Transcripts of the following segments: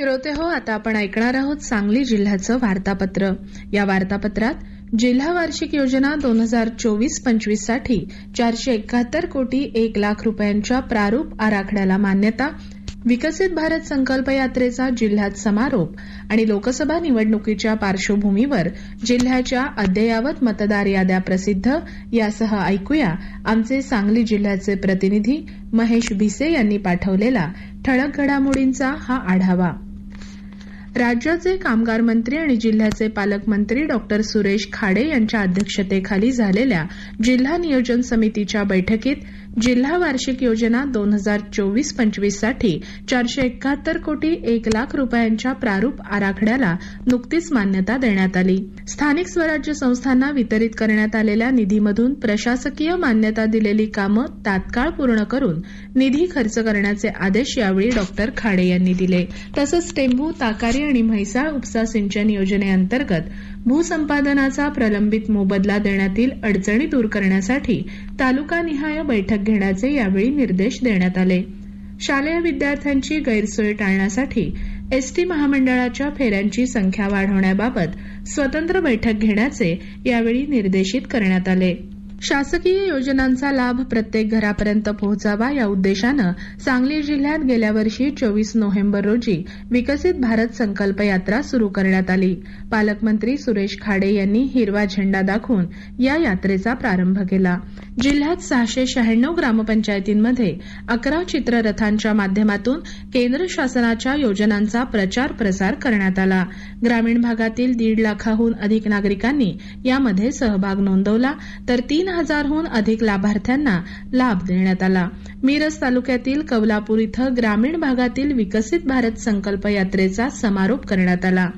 श्रोते हो. आता आपण ऐकणार आहोत सांगली जिल्ह्याचं वार्तापत्र. या वार्तापत्रात जिल्हा वार्षिक योजना दोन हजार चोवीस पंचवीससाठी चारशे एकाहत्तर कोटी एक लाख रुपयांच्या प्रारूप आराखड्याला मान्यता विकसित भारत संकल्प यात्रेचा जिल्ह्यात समारोप आणि लोकसभा निवडणुकीच्या पार्श्वभूमीवर जिल्ह्याच्या अद्ययावत मतदार याद्या प्रसिद्ध. यासह ऐकूया आमचे सांगली जिल्ह्याचे प्रतिनिधी महेश भिसे यांनी पाठवलेला ठळक घडामोडींचा हा आढावा. राज्याचे कामगार मंत्री आणि जिल्ह्याचे पालकमंत्री डॉक्टर सुरेश खाडे यांच्या अध्यक्षतेखाली झालेल्या जिल्हा नियोजन समितीच्या बैठकीत जिल्हा वार्षिक योजना दोन हजार चोवीस पंचवीससाठी चारशे एकाहत्तर कोटी एक लाख रुपयांच्या प्रारूप आराखड्याला नुकतीच मान्यता देण्यात आली. स्थानिक स्वराज्य संस्थांना वितरित करण्यात आलेल्या निधीमधून प्रशासकीय मान्यता दिलेली कामं तात्काळ पूर्ण करून निधी खर्च करण्याचे आदेश यावेळी डॉक्टर खाडे यांनी दिले. तसंच टेंभू ताकारी आणि म्हैसाळ उपसा सिंचन योजनेअंतर्गत भूसंपादनाचा प्रलंबित मोबदला देण्यातील अडचणी दूर करण्यासाठी तालुकानिहाय बैठक घेण्याचे यावेळी निर्देश देण्यात आले. शालेय विद्यार्थ्यांची गैरसोय टाळण्यासाठी एसटी महामंडळाच्या फेऱ्यांची संख्या वाढवण्याबाबत स्वतंत्र बैठक घेण्याचे यावेळी निर्देशित करण्यात आले. शासकीय योजनांचा लाभ प्रत्येक घरापर्यंत पोहोचावा या उद्देशानं सांगली जिल्ह्यात गेल्या वर्षी चोवीस नोव्हेंबर रोजी विकसित भारत संकल्प यात्रा सुरू करण्यात आली. पालकमंत्री सुरेश खाडे यांनी हिरवा झेंडा दाखवून या यात्रेचा प्रारंभ केला. जिल्ह्यात सहाशे शहाण्णव ग्रामपंचायतींमध्ये अकरा चित्ररथांच्या माध्यमातून केंद्र शासनाच्या योजनांचा प्रचार प्रसार करण्यात आला. ग्रामीण भागातील दीड लाखाहून अधिक नागरिकांनी यामध्ये सहभाग नोंदवला तर तीन हजारहून अधिक लाभार्थ्यांना लाभ देण्यात आला. मिरज तालुक्यातील कवलापूर इथं ग्रामीण भागातील विकसित भारत संकल्प यात्रेचा समारोप करण्यात आला.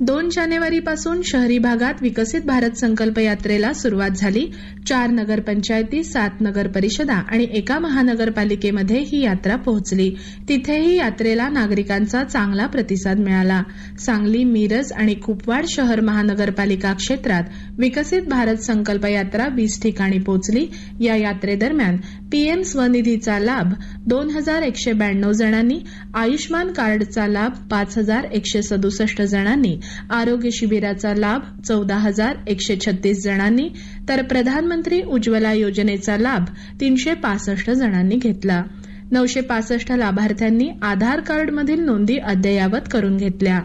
दोन जानेवारीपासून शहरी भागात विकसित भारत संकल्प यात्रेला सुरुवात झाली. चार नगरपंचायती सात नगर परिषदा आणि एका महानगरपालिकेमध्ये ही यात्रा पोहोचली. तिथेही यात्रेला नागरिकांचा चांगला प्रतिसाद मिळाला. सांगली मिरज आणि कुपवाड शहर महानगरपालिका क्षेत्रात विकसित भारत संकल्प यात्रा वीस ठिकाणी पोहोचली. या यात्रेदरम्यान पीएम स्वनिधीचा लाभ दोन हजार एकशे ब्याण्णव जणांनी आयुष्मान कार्डचा लाभ पाच हजार एकशे सदुसष्ट जणांनी आरोग्य शिबिराचा लाभ चौदा हजार एकशे छत्तीस जणांनी तर प्रधानमंत्री उज्ज्वला योजनेचा लाभ तीनशे पासष्ट जणांनी घेतला. नऊशे पासष्ट लाभार्थ्यांनी आधार कार्डमधील नोंदी अद्ययावत करून घेतल्या.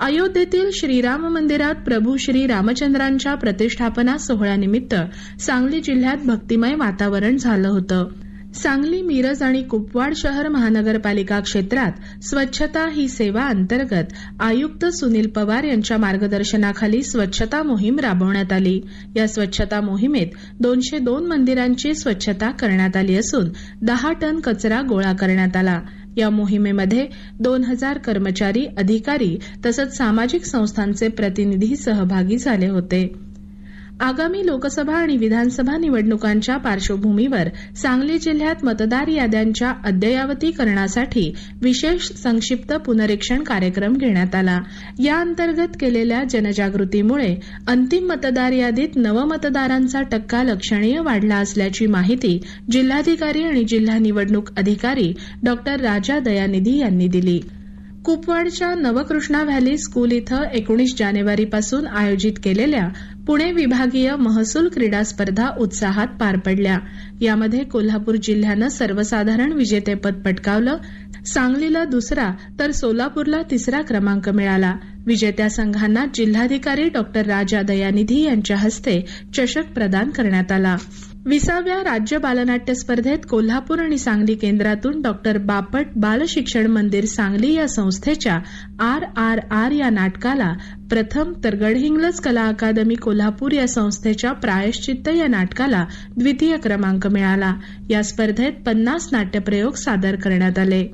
अयोध्येतील श्रीराम मंदिरात प्रभू श्री रामचंद्रांच्या प्रतिष्ठापना सोहळ्यानिमित्त सांगली जिल्ह्यात भक्तिमय वातावरण झालं होतं. सांगली मिरज आणि कुपवाड शहर महानगरपालिका क्षेत्रात स्वच्छता ही सेवा अंतर्गत आयुक्त सुनील पवार यांच्या मार्गदर्शनाखाली स्वच्छता मोहीम राबवण्यात आली. या स्वच्छता मोहिमेत दोनशे दोन मंदिरांची स्वच्छता करण्यात आली असून दहा टन कचरा गोळा करण्यात आला. या मोहिमेमध्ये दोन हजार कर्मचारी अधिकारी तसंच सामाजिक संस्थांचे प्रतिनिधी सहभागी झाले होते. आगामी लोकसभा आणि विधानसभा निवडणुकांच्या पार्श्वभूमीवर सांगली जिल्ह्यात मतदार याद्यांच्या अद्ययावतीकरणासाठी विशेष संक्षिप्त पुनरीक्षण कार्यक्रम घेण्यात आला. या अंतर्गत केलेल्या जनजागृतीमुळे अंतिम मतदार यादीत नवमतदारांचा टक्का लक्षणीय वाढला असल्याची माहिती जिल्हाधिकारी आणि जिल्हा निवडणूक अधिकारी डॉक्टर राजा दयानिधी यांनी दिली. कुपवाडच्या नवकृष्णा व्हॅली स्कूल इथं एकोणीस जानेवारीपासून आयोजित केलेल्या पुणे विभागीय महसूल क्रीडा स्पर्धा उत्साहात पार पडल्या. यामध्ये कोल्हापूर जिल्ह्यानं सर्वसाधारण विजेतेपद पटकावलं. सांगलीला दुसरा तर सोलापूरला तिसरा क्रमांक मिळाला. विजेत्या संघांना जिल्हाधिकारी डॉक्टर राजा दयानिधी यांच्या हस्ते चषक प्रदान करण्यात आला. विसाव्या राज्य बालनाट्य स्पर्धेत कोल्हापूर आणि सांगली केंद्रातून डॉक्टर बापट बाल शिक्षण मंदिर सांगली या संस्थेच्या आर आर आर या नाटकाला प्रथम तर गडहिंग्लज कला अकादमी कोल्हापूर या संस्थेच्या प्रायश्चित्त या नाटकाला द्वितीय क्रमांक मिळाला. या स्पर्धेत पन्नास नाट्यप्रयोग सादर करण्यात आले.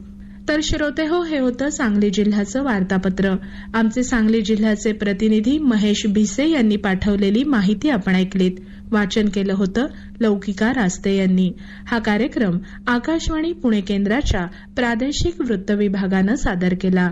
तर श्रोते हो हे होतं सांगली जिल्ह्याचं वार्तापत्र. आमचे सांगली जिल्ह्याचे प्रतिनिधी महेश भिसे यांनी पाठवलेली माहिती आपण ऐकलीत. वाचन केलं होतं लौकिका रास्ते यांनी. हा कार्यक्रम आकाशवाणी पुणे केंद्राच्या प्रादेशिक वृत्त विभागानं सादर केला.